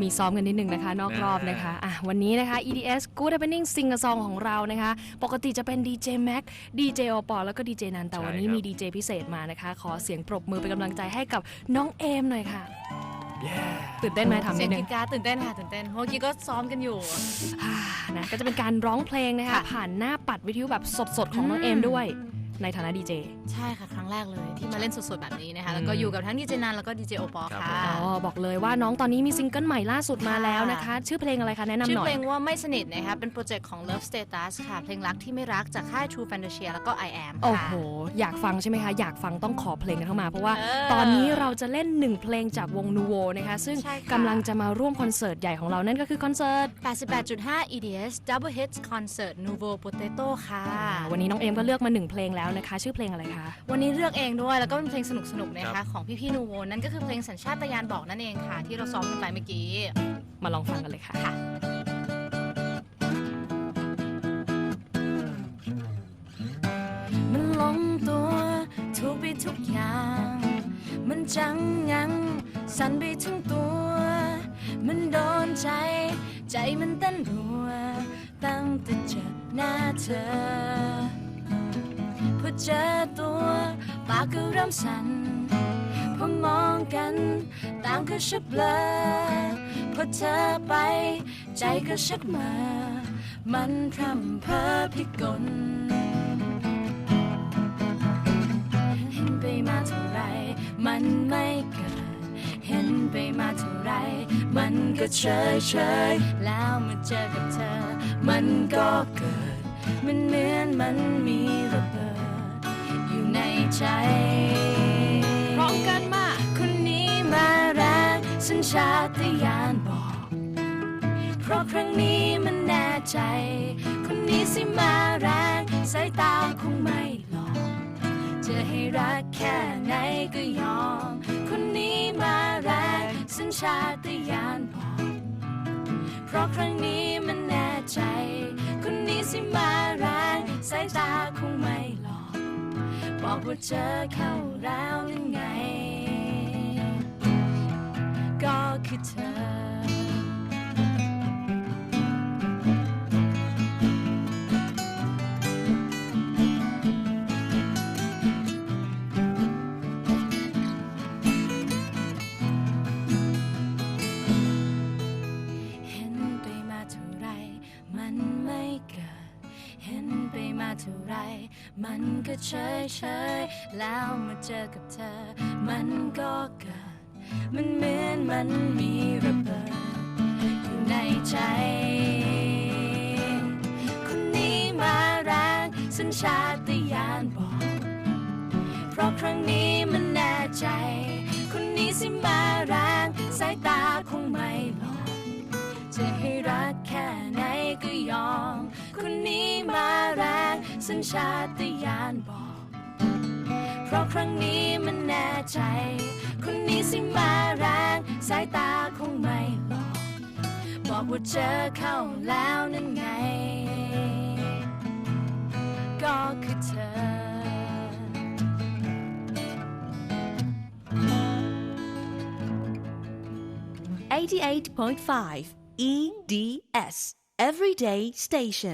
มีซ้อมกันนิดนึงนะคะ นอกรอบนะคะอะวันนี้นะคะ EDS Good Happening Sing a Song ของเรานะคะ ปกติจะเป็น DJ Mac DJ โอปอแล้วก็ DJ นันแต่วันนี้มี DJ พิเศษมานะคะ ขอเสียงปรบมือเป็นกำลังใจให้กับน้องเอมหน่อยค่ะ ตื่นเต้นไหมถามเสีนิยดงนึกงรีดกรารตื่นเต้นค่ะตื่นเต้นเพราะเมื่อกี้ก็ซ้อมกันอยู่ อ่านะก็จะเป็นการร้องเพลงนะคะค่ะผ่านหน้าปัดวิทยุแบบสดๆ ของน้องเอมด้วย ในฐานะดีเจใช่ค่ะ ครั้งแรกเลยที่มาเล่นสดๆแบบนี้นะคะ แล้วก็อยู่กับทั้งดีเจนันแล้วก็ดีเจโอปอครับค่ะอ๋อบอกเลยว่าน้องตอนนี้มีซิงเกิลใหม่ล่าสุดมาแล้วนะคะ ชื่อเพลงอะไรคะ แนะนำชื่หอน่อเพลยงว่าไม่สนิทนะคะเป็นโปรเจกต์ของ Love Status ค่ะ เพลงรักที่ไม่รักจากค่าย True Fantasia แล้วก็ I Am โอ้ค่ะโห อยากฟังใช่ไหมคะ อยากฟังต้องขอเพลงกันเข้ามา เพราะว่าเออตอนนี้เราจะเล่นหนึ่งเพลงจากวงนูโวนะคะ ซึ่งใช่ค่ะ กำลังจะมาร่วมคอนเสิร์ตใหญ่ของเรานั่นก็คือคอนเสิร์ต 88.5 EDS Double Hits Concert Nuvo Potato ค่ะ วันนี้น้องเอมก็เลือกมาหนึ่งเพลงแล้วนะคะ ชื่อเพลงอะไรคะ วันนี้เลือกเองด้วยแล้วก็เป็นเพลงสนุกๆนะครัคะบ ของพี่ๆนูโวนั่นก็คือเพลงสัญชาตญาณบอกนั่นเองค่ะ ที่เราซ้อมกันไปเมื่อกี้ มาลองฟังกันเลยค่ะค่ะมันลงตัวถูกไปทุกอย่าง มันจังงัง สั่นไปทั้งตัว มันโดนใจ ใจมันเต้นรัว ตั้งแต่เจอหน้าเธอ พอเจอตัวปากก็เริ่มสั่นพอมองกันต่างก็ชักเบลอพอเธอไปใจก็ชักมามันพร่ำเพ้อพิกลเห็นไปมาเท่าไรมันไม่เกิดเห็นไปมาเท่าไรมันก็เฉยเฉยแล้วมาเจอกับเธอ มันก็เกิด มันเหมือนมันมีระเบิดอยู่ในใจพร้อมกันมาคนนี้มาแรงสัญชาตญาณบอก เพราะครั้งนี้มันแน่ใจ คนนี้สิมาแรงสายตาคงไม่หลอกจะให้รักแค่ไหนก็ยอม คนนี้มาแรงสัญชาตญาณบอก คนนี้สิมาแรงสายตาคงไม่หลอก บอกว่าเจอเข้าแล้วนั่นไง ก็คือเธอ มันก็เฉยเฉยแล้วมาเจอกับเธอ มันก็เกิด มันเหมือนมันมีระเบิดอยู่ในใจ คนนี้มาแรงสัญชาตญาณบอก เพราะครั้งนี้มันแน่ใจ คนนี้สิมาแรงสายตา สัญชาตญาณบอก เพราะครั้งนี้มันแน่ใจ คนนี้สิมาแรง สายตาคงไม่หลอก บอกว่าเจอเข้าแล้วนั่นไง ก็คือเธอ88.5 EDS Everyday Station